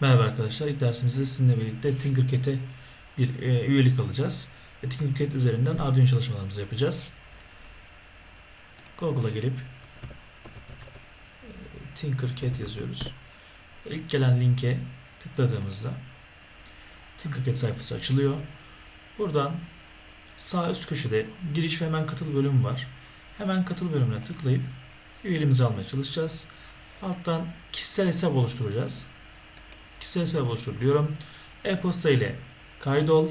Merhaba arkadaşlar. İlk dersimizde sizinle birlikte Tinkercad'e bir e, üyelik alacağız. Ve Tinkercad üzerinden Arduino çalışmalarımızı yapacağız. Google'a gelip e, Tinkercad yazıyoruz. İlk gelen linke tıkladığımızda Tinkercad sayfası açılıyor. Buradan sağ üst köşede giriş ve hemen katıl bölümü var. Hemen katıl bölümüne tıklayıp üyeliğimizi almaya çalışacağız. Alttan kişisel hesap oluşturacağız. Kişisel hesap oluştur diyorum. E-posta ile kaydol.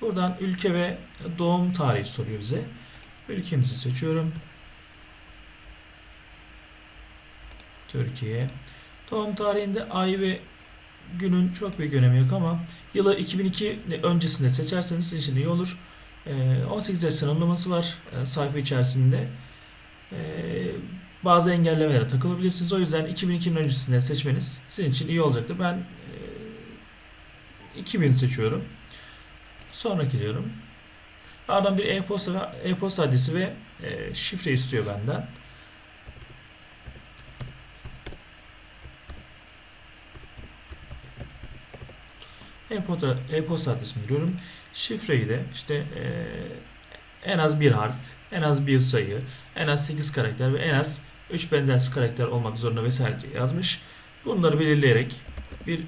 Buradan ülke ve doğum tarihi soruyor bize. Ülkemizi seçiyorum. Türkiye. Doğum tarihinde ay ve günün çok büyük önemi yok ama yılı 2002 öncesinde seçerseniz sizin için iyi olur. Ee, 18 yaş sınırlaması var e, sayfa içerisinde. Bazı engellemelere takılabilirsiniz. O yüzden 2002'nin öncesinde seçmeniz sizin için iyi olacaktır. Ben e, 2000 seçiyorum. Sonraki diyorum. Ardından bir e-posta e-posta adresi ve e, şifre istiyor benden. E-posta, e-posta adresimi giriyorum. Şifreyi de işte e, en az bir harf, en az bir sayı, en az 8 karakter ve en az 3 benzersiz karakter olmak zorunda vesaire yazmış. Bunları belirleyerek bir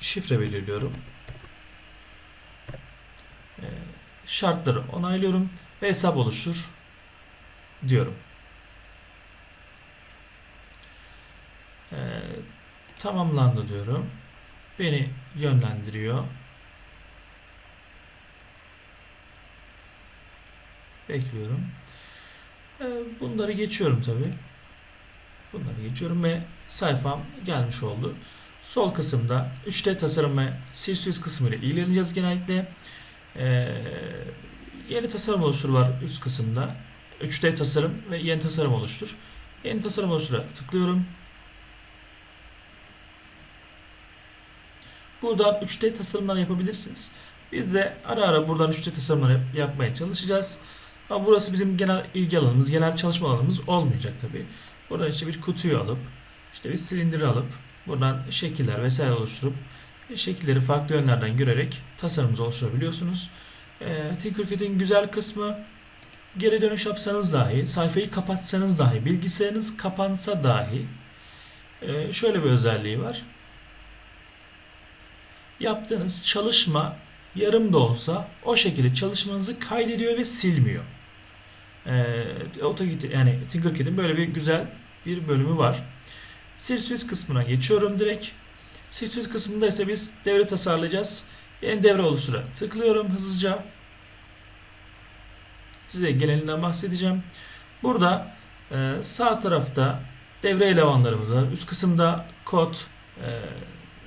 şifre belirliyorum. Ee, Şartları onaylıyorum ve hesap oluştur diyorum. Ee, tamamlandı diyorum. Beni yönlendiriyor. Bekliyorum. Ee, Bunları geçiyorum tabi. Bunları geçiyorum ve sayfam gelmiş oldu. Sol kısımda 3D tasarım ve CSS kısmı ile ilgileneceğiz genellikle. Ee, yeni tasarım oluştur var üst kısımda. 3D tasarım ve yeni tasarım oluştur. Yeni tasarım oluştura tıklıyorum. Buradan 3D tasarımlar yapabilirsiniz. Biz de ara ara buradan 3D tasarımları yapmaya çalışacağız. Ama burası bizim genel ilgi alanımız, genel çalışma alanımız olmayacak tabi. Buradan işte bir kutuyu alıp, işte bir silindiri alıp, buradan şekiller vesaire oluşturup, şekilleri farklı yönlerden görerek tasarımımızı oluşturabiliyorsunuz. Ee, Tinkercad'in güzel kısmı geri dönüş yapsanız dahi, sayfayı kapatsanız dahi, bilgisayarınız kapansa dahi e, şöyle bir özelliği var. Yaptığınız çalışma yarım da olsa o şekilde çalışmanızı kaydediyor ve silmiyor. Ee, AutoCAD yani Tinkercad'in böyle bir güzel bir bölümü var. CSS kısmına geçiyorum direkt. CSS kısmında ise biz devre tasarlayacağız. Yeni devre oluştura tıklıyorum hızlıca. Size genelinden bahsedeceğim. Burada e, sağ tarafta devre elemanlarımız var. Üst kısımda kod, e,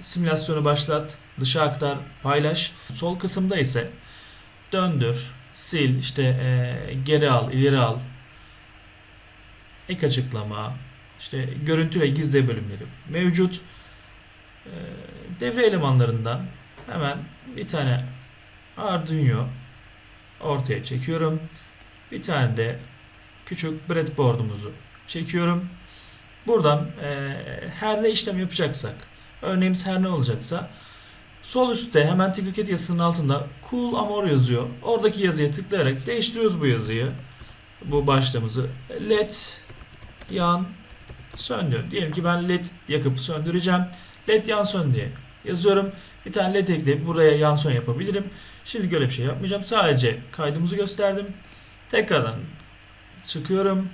simülasyonu başlat, dışa aktar, paylaş. Sol kısımda ise döndür, sil, işte e, geri al, ileri al, ek açıklama, işte görüntü ve gizle bölümleri mevcut. E, devre elemanlarından hemen bir tane Arduino ortaya çekiyorum. Bir tane de küçük breadboard'umuzu çekiyorum. Buradan e, her ne işlem yapacaksak, örneğimiz her ne olacaksa Sol üstte hemen Tinkercad yazısının altında Cool Amor yazıyor. Oradaki yazıya tıklayarak değiştiriyoruz bu yazıyı. Bu başlığımızı. LED yan söndür. Diyelim ki ben LED yakıp söndüreceğim. LED yan sön diye yazıyorum. Bir tane LED ekleyip buraya yan sön yapabilirim. Şimdi böyle bir şey yapmayacağım. Sadece kaydımızı gösterdim. Tekrardan çıkıyorum.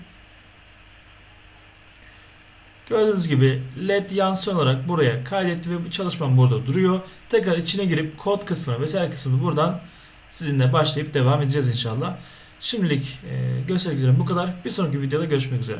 Gördüğünüz gibi led yansın olarak buraya kaydetti ve bu çalışmam burada duruyor. Tekrar içine girip kod kısmına vesaire kısmını buradan sizinle başlayıp devam edeceğiz inşallah. Şimdilik göstergelerim bu kadar. Bir sonraki videoda görüşmek üzere.